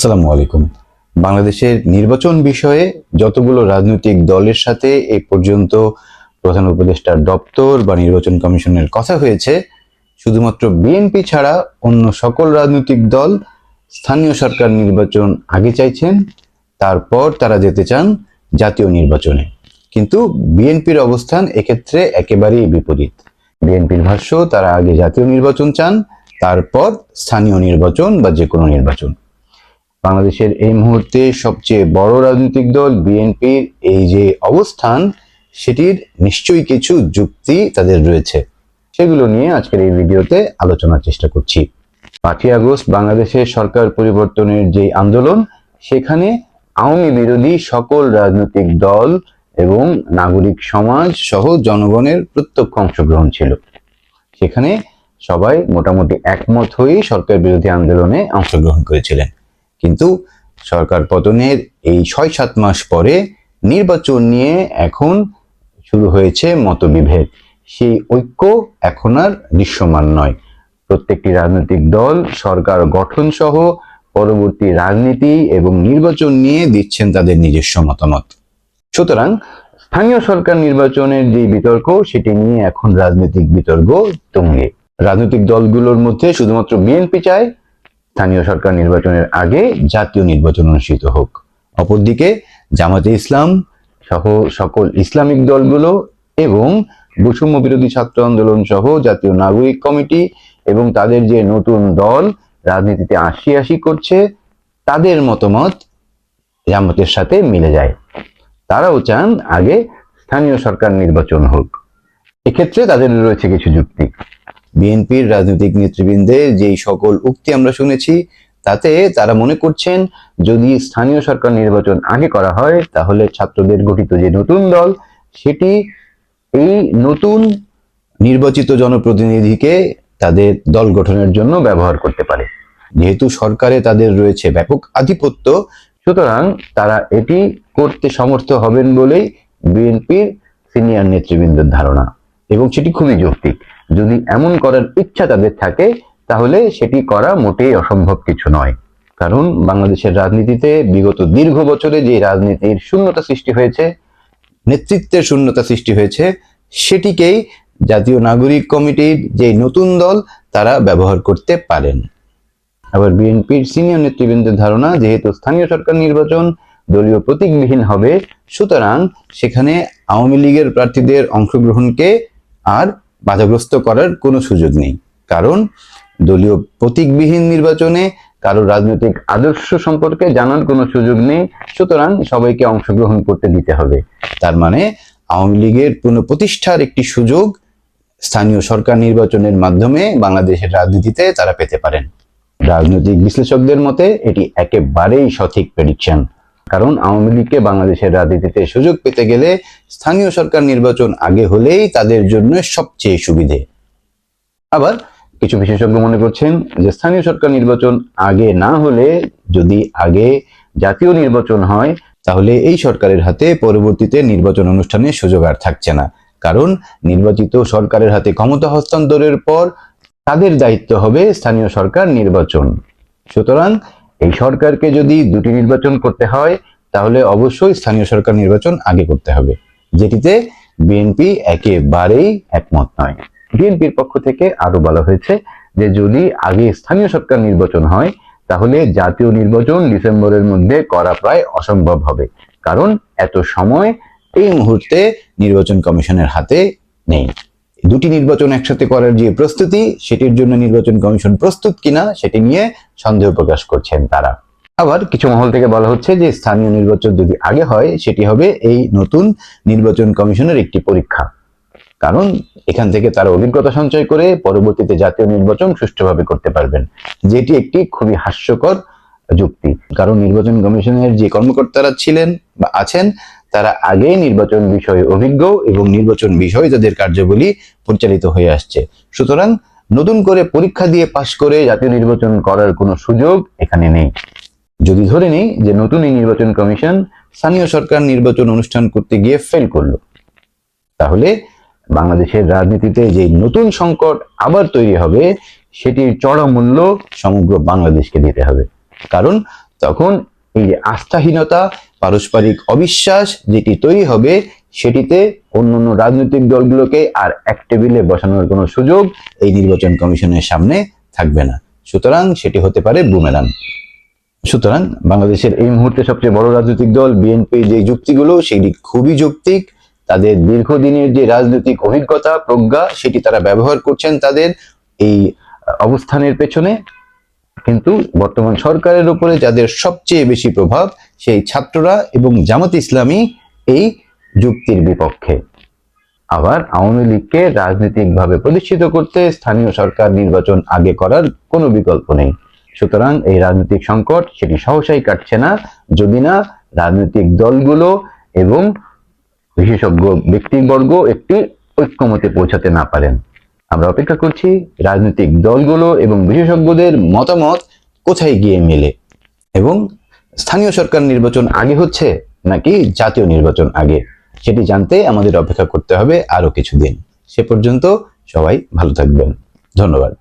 আসসালামু আলাইকুম। বাংলাদেশের নির্বাচন বিষয়ে যতগুলো রাজনৈতিক দলের সাথে এই পর্যন্ত প্রধান উপদেষ্টার দপ্তর বা নির্বাচন কমিশনের কথা হয়েছে, শুধুমাত্র বিএনপি ছাড়া অন্য সকল রাজনৈতিক দল স্থানীয় সরকার নির্বাচন আগে চাইছেন, তারপর তারা যেতে চান জাতীয় নির্বাচনে। কিন্তু বিএনপির অবস্থান এক্ষেত্রে একেবারেই বিপরীত। বিএনপির ভাষ্য, তারা আগে জাতীয় নির্বাচন চান, তারপর স্থানীয় নির্বাচন বা যে কোনো নির্বাচন। বাংলাদেশের এই মুহূর্তে সবচেয়ে বড় রাজনৈতিক দল বিএনপির এই যে অবস্থান, সেটির নিশ্চয়ই কিছু যুক্তি তাদের রয়েছে। সেগুলো নিয়ে আজকের এই ভিডিওতে আলোচনার চেষ্টা করছি। পাঁচই আগস্ট বাংলাদেশের সরকার পরিবর্তনের যে আন্দোলন, সেখানে আওয়ামী বিরোধী সকল রাজনৈতিক দল এবং নাগরিক সমাজ সহ জনগণের প্রত্যক্ষ অংশগ্রহণ ছিল। সেখানে সবাই মোটামুটি একমত হয়ে সরকার বিরোধী আন্দোলনে অংশগ্রহণ করেছিলেন। কিন্তু সরকার পতনের এই ছয় সাত মাস পরে নির্বাচন নিয়ে এখন শুরু হয়েছে মতবিভেদ। সেই ঐক্য এখন আর দৃশ্যমান নয়। প্রত্যেকটি রাজনৈতিক দল, সরকার গঠন সহ পরবর্তী রাজনীতি এবং নির্বাচন নিয়ে দিচ্ছেন তাদের নিজস্ব মতামত। সুতরাং স্থানীয় সরকার নির্বাচনের যে বিতর্ক, সেটি নিয়ে এখন রাজনৈতিক বিতর্ক তুঙ্গে। রাজনৈতিক দলগুলোর মধ্যে শুধুমাত্র বিএনপি চায় স্থানীয় সরকার নির্বাচনের আগে জাতীয় নির্বাচন অনুষ্ঠিত হোক। অপরদিকে জামাতে ইসলাম সহ সকল ইসলামিক দলগুলো এবং বৈষম্য বিরোধী ছাত্র আন্দোলন সহ জাতীয় নাগরিক কমিটি এবং তাদের যে নতুন দল রাজনীতিতে আশি আশি করছে, তাদের মতামত জামাতের সাথে মিলে যায়। তারাও চান আগে স্থানীয় সরকার নির্বাচন হোক। এক্ষেত্রে তাদের রয়েছে কিছু যুক্তি। বিএনপির রাজনৈতিক নেতৃবৃন্দের যেই সকল উক্তি আমরা শুনেছি, তাতে তারা মনে করছেন যদি স্থানীয় সরকার নির্বাচন আগে করা হয়, তাহলে ছাত্রদের গঠিত যে নতুন দল, সেটি এই নতুন নির্বাচিত জনপ্রতিনিধিকে তাদের দল গঠনের জন্য ব্যবহার করতে পারে। যেহেতু সরকারে তাদের রয়েছে ব্যাপক আধিপত্য, সুতরাং তারা এটি করতে সমর্থ হবেন বলেই বিএনপির সিনিয়র নেতৃবৃন্দের ধারণা। এবং সেটি খুবই যৌক্তিক। যদি এমন করার ইচ্ছা তাদের থাকে, তাহলে সেটি করা মোটেই অসম্ভব কিছু নয়। কারণ বাংলাদেশের রাজনীতিতে বিগত দীর্ঘ বছরে যে রাজনীতির শূন্যতা সৃষ্টি হয়েছে, নেতৃত্বের শূন্যতা সৃষ্টি হয়েছে, সেটিকেই জাতীয় নাগরিক কমিটির যে নতুন দল, তারা ব্যবহার করতে পারেন। আবার বিএনপির সিনিয়র নেতৃবৃন্দের ধারণা, যেহেতু স্থানীয় সরকার নির্বাচন, দলীয় প্রতীকবিহীন হবে, সুতরাং সেখানে আওয়ামী লীগের প্রার্থীদের অংশগ্রহণকে আর বাধাগ্রস্ত করার কোনো সুযোগ নেই। কারণ দলীয় প্রতীকবিহীন নির্বাচনে কারও রাজনৈতিক আদর্শ সম্পর্কে জানার কোনো সুযোগ নেই, সুতরাং সবাইকে অংশগ্রহণ করতে দিতে হবে। তার মানে আওয়ামী লীগের পুনঃপ্রতিষ্ঠার একটি সুযোগ স্থানীয় সরকার নির্বাচনের মাধ্যমে বাংলাদেশের রাজনীতিতে তারা পেতে পারেন। রাজনৈতিক বিশ্লেষকদের মতে এটি একেবারেই সঠিক প্রেডিকশন কারণ আওয়ামী লীগকে বাংলাদেশের রাজনীতিতে সুযোগ পেতে গেলে স্থানীয় সরকার নির্বাচন আগে হলেই তাদের জন্য সবচেয়ে সুবিধে। আবার কিছু বিশেষজ্ঞ মনে করছেন যে স্থানীয় সরকার নির্বাচন আগে না হলে, যদি আগে জাতীয় নির্বাচন হয়, তাহলে এই সরকারের হাতে পরবর্তীতে নির্বাচন অনুষ্ঠানের সুযোগ আর থাকছে না। কারণ নির্বাচিত সরকারের হাতে ক্ষমতা হস্তান্তরের পর তাদের দায়িত্ব হবে স্থানীয় সরকার নির্বাচন। সুতরাং এই সরকারকে যদি দুটি নির্বাচন করতে হয়, তাহলে অবশ্যই স্থানীয় সরকার নির্বাচন আগে করতে হবে। যেটিতে বিএনপি একেবারেই একমত নয়। বিএনপির পক্ষ থেকে আরও বলা হয়েছে যে, যদি আগে স্থানীয় সরকার নির্বাচন হয়, তাহলে জাতীয় নির্বাচন ডিসেম্বরের মধ্যে করা প্রায় অসম্ভব হবে। কারণ এত সময় এই মুহূর্তে নির্বাচন কমিশনের হাতে নেই। দুটি নির্বাচন একসাথে করার যে প্রস্তুতি, সেটির জন্য নির্বাচন কমিশন প্রস্তুত কিনা, সেটি নিয়ে সন্দেহ প্রকাশ করছেন তারা। আবার কিছু মহল থেকে বলা হচ্ছে যে, স্থানীয় নির্বাচন যদি আগে হয়, সেটি হবে এই নতুন নির্বাচন কমিশনের একটি পরীক্ষা। কারণ এখান থেকে তারা অভিজ্ঞতা সঞ্চয় করে পরবর্তীতে জাতীয় নির্বাচন সুষ্ঠুভাবে করতে পারবেন। যেটি একটি খুবই হাস্যকর যুক্তি। কারণ নির্বাচন কমিশনের যে কর্মকর্তারা ছিলেন বা আছেন তারা আগে নির্বাচন বিষয়ে অভিজ্ঞ এবং নির্বাচন বিষয়ে তাদের কার্যাবলী পরিচালিত হয়ে আসছে। সুতরাং নতুন করে পরীক্ষা দিয়ে পাশ করে জাতীয় নির্বাচন করার কোনো সুযোগ এখানে নেই। যদি ধরে নেই যে নতুন এই নির্বাচন কমিশন স্থানীয় সরকার নির্বাচন অনুষ্ঠান করতে গিয়ে ফেল করল, তাহলে বাংলাদেশের রাজনীতিতে যে নতুন সংকট আবার তৈরি হবে, সেটির চড়া মূল্য সমগ্র বাংলাদেশকে দিতে হবে। কারণ তখন এই যে আস্থাহীনতা, পারস্পরিক অবিশ্বাস যেটি তৈরি হবে, সেটিতে অন্যান্য রাজনৈতিক দলগুলোকে আর এক টেবিলে বসানোর কোনো সুযোগ এই নির্বাচন কমিশনের সামনে থাকবে না। সুতরাং সেটি হতে পারে বুমেরাং। সুতরাং বাংলাদেশের এই মুহূর্তে সবচেয়ে বড় রাজনৈতিক দল বিএনপি যে যুক্তিগুলো, সেটি খুবই যৌক্তিক। তাদের দীর্ঘদিনের যে রাজনৈতিক অভিজ্ঞতা, প্রজ্ঞা, সেটি তারা ব্যবহার করছেন তাদের এই অবস্থানের পেছনে। কিন্তু বর্তমান সরকারের উপরে যাদের সবচেয়ে বেশি প্রভাব, সেই ছাত্ররা এবং জামাত ইসলামী এই যুক্তির বিপক্ষে। আবার আওয়ামী লীগকে রাজনৈতিকভাবে প্রতিষ্ঠিত করতে স্থানীয় সরকার নির্বাচন আগে করার কোনো বিকল্প নেই। সুতরাং এই রাজনৈতিক সংকট সেটি সহসাই কাটছে না। যদি না, রাজনৈতিক দলগুলো এবং বিশেষজ্ঞ ব্যক্তিবর্গ একটি ঐক্যমতে পৌঁছাতে না পারেন। আমরা অপেক্ষা করছি রাজনৈতিক দলগুলো এবং বিশেষজ্ঞদের মতামত কোথায় গিয়ে মেলে। এবং স্থানীয় সরকার নির্বাচন আগে হচ্ছে নাকি জাতীয় নির্বাচন আগে? সেটি জানতে আমাদের অপেক্ষা করতে হবে আরও কিছুদিন। সে পর্যন্ত সবাই ভালো থাকবেন। ধন্যবাদ।